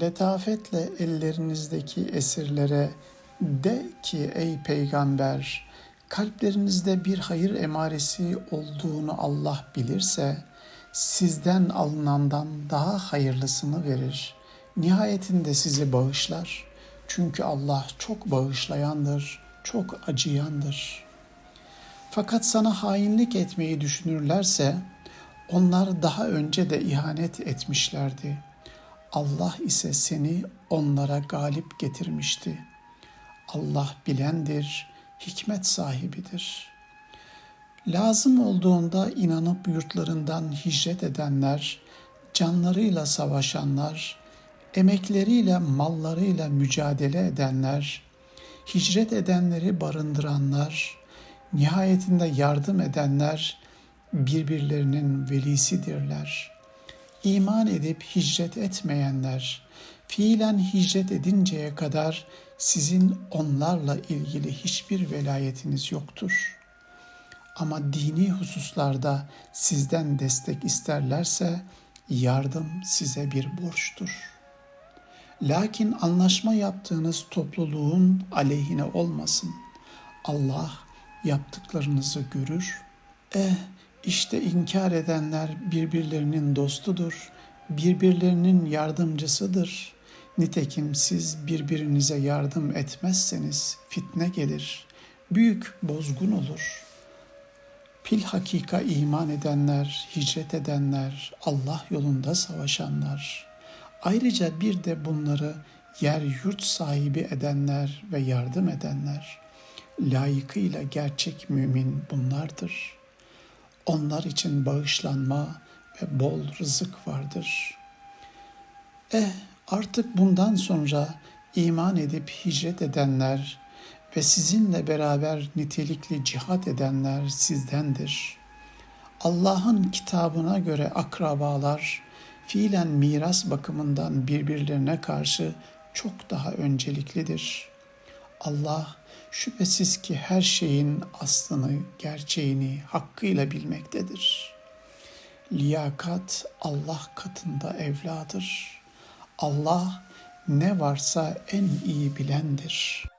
letafetle ellerinizdeki esirlere de ki ey peygamber kalplerinizde bir hayır emaresi olduğunu Allah bilirse sizden alınandan daha hayırlısını verir. Nihayetinde sizi bağışlar. Çünkü Allah çok bağışlayandır, çok acıyandır. Fakat sana hainlik etmeyi düşünürlerse onlar daha önce de ihanet etmişlerdi. Allah ise seni onlara galip getirmişti. Allah bilendir, hikmet sahibidir. Lazım olduğunda inanıp yurtlarından hicret edenler, canlarıyla savaşanlar, emekleriyle, mallarıyla mücadele edenler, hicret edenleri barındıranlar, nihayetinde yardım edenler birbirlerinin velisidirler. İman edip hicret etmeyenler, fiilen hicret edinceye kadar sizin onlarla ilgili hiçbir velayetiniz yoktur. Ama dini hususlarda sizden destek isterlerse yardım size bir borçtur. Lakin anlaşma yaptığınız topluluğun aleyhine olmasın. Allah yaptıklarınızı görür. Eh işte inkar edenler birbirlerinin dostudur, birbirlerinin yardımcısıdır. Nitekim siz birbirinize yardım etmezseniz fitne gelir, büyük bozgun olur. Pil hakika iman edenler, hicret edenler, Allah yolunda savaşanlar. Ayrıca bir de bunları yer yurt sahibi edenler ve yardım edenler. Layıkıyla gerçek mümin bunlardır.'' Onlar için bağışlanma ve bol rızık vardır. Eh artık bundan sonra iman edip hicret edenler ve sizinle beraber nitelikli cihat edenler sizdendir. Allah'ın kitabına göre akrabalar fiilen miras bakımından birbirlerine karşı çok daha önceliklidir. Allah Şüphesiz ki her şeyin aslını, gerçeğini hakkıyla bilmektedir. Liyakat Allah katında evladır. Allah ne varsa en iyi bilendir.''